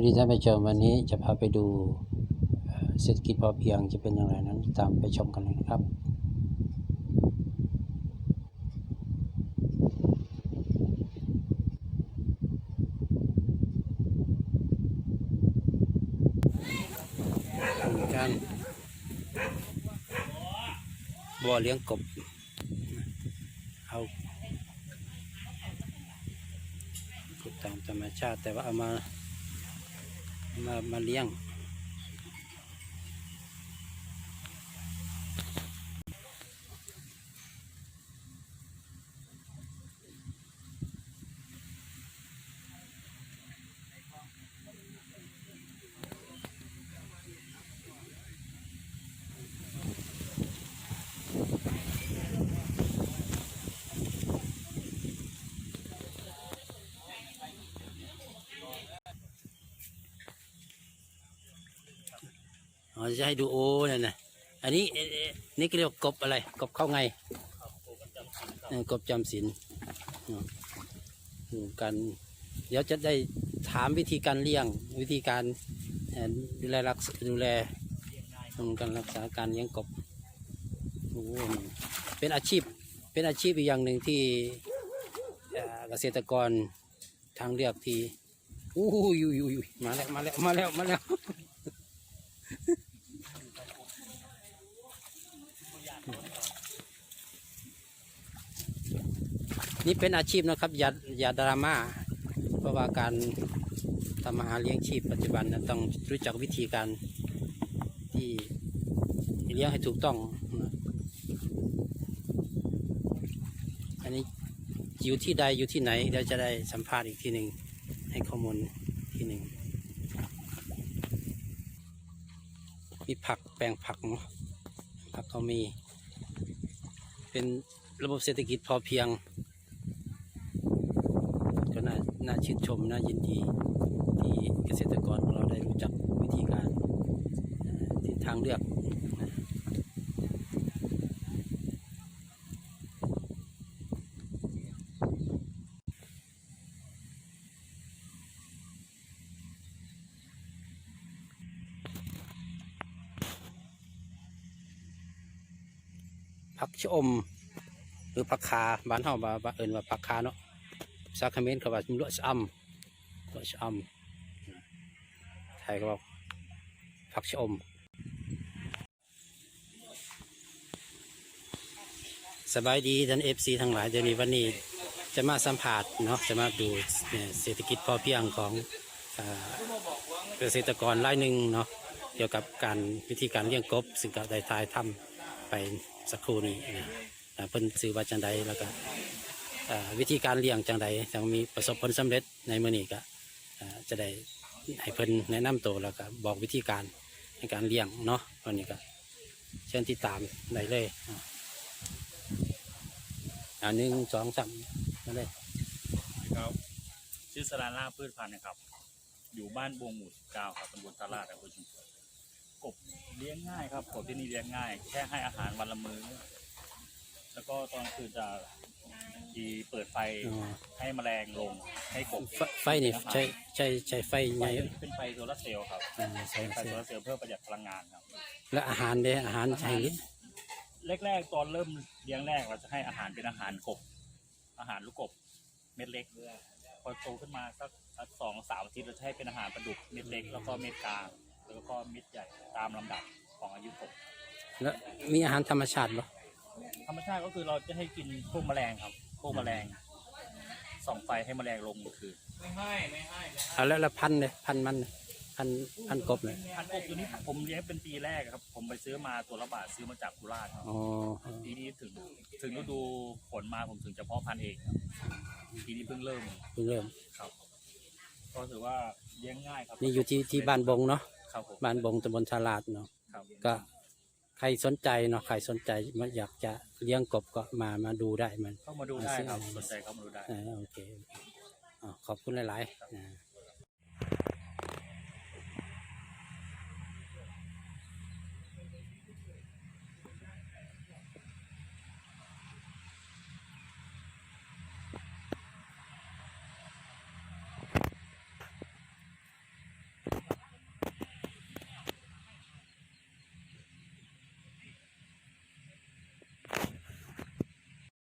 วัสดีท่านผู้ชมวันนี้จะพาไปดูเศรษฐกิจพอเพียงจะเป็นอย่างไรนั้น ตามไปชมกันเลยนะครับ การบ่อเลี้ยงกบ เอากบตามธรรมชาติแต่ว่าเอามา ม อ๋อจะให้ดูโอ้เนี่ยนะอันนี้นี่ก็เรียกว่ากบอะไร กบเข้าไงกบจำศีลการเดี๋ยวจะได้ถามวิธีการเลี้ยง วิธีการดูแลรักษาดูแลอืมการรักษาการเลี้ยงกบโอ้เป็นอาชีพ เป็นอาชีพอีกอย่างหนึ่งที่เกษตรกรทางเลือกที่อู้ยยยยมาแล้วมาแล้วมาแล้วมาแล้ว นี่เป็นอาชีพนะครับอย่าอย่าดราม่าเพราะว่าการทำอาหาเลี้ยงชีพปัจจุบันนั้นต้องรู้จักวิธีการที่เลี้ยงให้ถูกต้องนะอันนี้อยู่ที่ใดอยู่ที่ไหนเดี๋ยวจะได้สัมภาษณ์อีกทีหนึ่งให้ข้อมูลทีหนึ่งมีผักแปลงผักเนาะผักก็มี เป็นระบบเศรษฐกิจพอเพียง ก็น่าน่าชื่นชมน่ายินดี ที่เกษตรกรของเราได้รู้จักวิธีการเอ่อที่ทางเลือกนะ ผักชะอม หรือผักคาบ้านเฮาว่าว่าเอิ้นว่าผักคาเนาะภาษาเมรเขาว่าลวดชะอำลวดชะอำไทยก็บอกผักชะอมสบายดีท่านเอฟซีทั้งหลายเดี๋ยวนี้วันนี้จะมาสัมผัสเนาะจะมาดูเนี่ยเศรษฐกิจพอเพียงของเอ่อเกษตรกรรายหนึ่งเนาะเกี่ยวกับการวิธีการเลี้ยงกบ ซึ่งก็ได้ทายทำ ไปสักครู่นี้นะอ่าเพิ่นซื้อว่าจังใดแล้วก็วิธีการเลี้ยงจังใดจังมีประสบผลสำเร็จในมือนี้ก็จะได้ให้เพิ่นแนะนำตัวแล้วก็บอกวิธีการในการเลี้ยงเนาะวันนี้ก็เชิญติดตามได้เลยอ่าอ่าหนึ่งสองสามมาเลยครับชื่อสลาล่าพืชพันธุ์นะครับ อยู่บ้านบวงหมู่เก้าครับตำบลตลาดอำเภอชุมพร กบเลี้ยงง่ายครับกบที่นี่เลี้ยงง่าย แค่ให้อาหารวันละมื้อ แล้วก็ตอนคืนจะทีเปิดไฟอ๋อให้แมลงลงให้กบไฟไฟนี่ใช้ใช้ใช้ไฟไฟไงเป็นไฟโซลาร์เซลล์ครับอ่าใช้เป็นไฟไฟโซลาร์เซลล์เพื่อประหยัดพลังงานครับ และอาหารเด้อาหารใช้ลิแรกๆตอนเริ่มเลี้ยงแรกเราจะให้อาหารเป็นอาหารกบ อาหารลูกกบเม็ดเล็กพอโตขึ้นมาสักสักสองสามอาทิตย์เราจะให้เป็นอาหารปลาดุกเม็ดเล็กแล้วก็เม็ดกลาง แล้วก็เม็ดใหญ่ตามลำดับของอายุกบแล้วมีอาหารธรรมชาติบ่ธรรมชาติก็คือเราจะให้กินพวกแมลงครับพวกแมลงส่องไฟให้แมลงลงกลางคืนเอาแล้วแล้วพันธุ์เลยพันธุ์มันเนี่ยพันธุ์พันธุ์กบเลยพันกบตัวนี้ผมเลี้ยงเป็นปีแรกครับ ผมไปซื้อมาตัวละบาทซื้อมาจากกุราชครับอ๋อปีนี้ถึงถึงฤดูฝนมาผมถึงจะเพาะพันธุ์เองครับปีนี้เพิ่งเริ่มเพิ่งเริ่มครับ ก็ถือว่าเลี้ยงง่ายครับนี่อยู่ที่ที่บ้านบงเนาะ ครับผม บ้านบงตำบลชาลาดเนาะครับ ก็ใครสนใจเนาะใครสนใจมันอยากจะเลี้ยงกบก็มามาดูได้มัน เข้ามาดูได้ครับสนใจเข้ามาดูได้ อ่าโอเคโอเคอ๋อขอบคุณหลายๆอ่า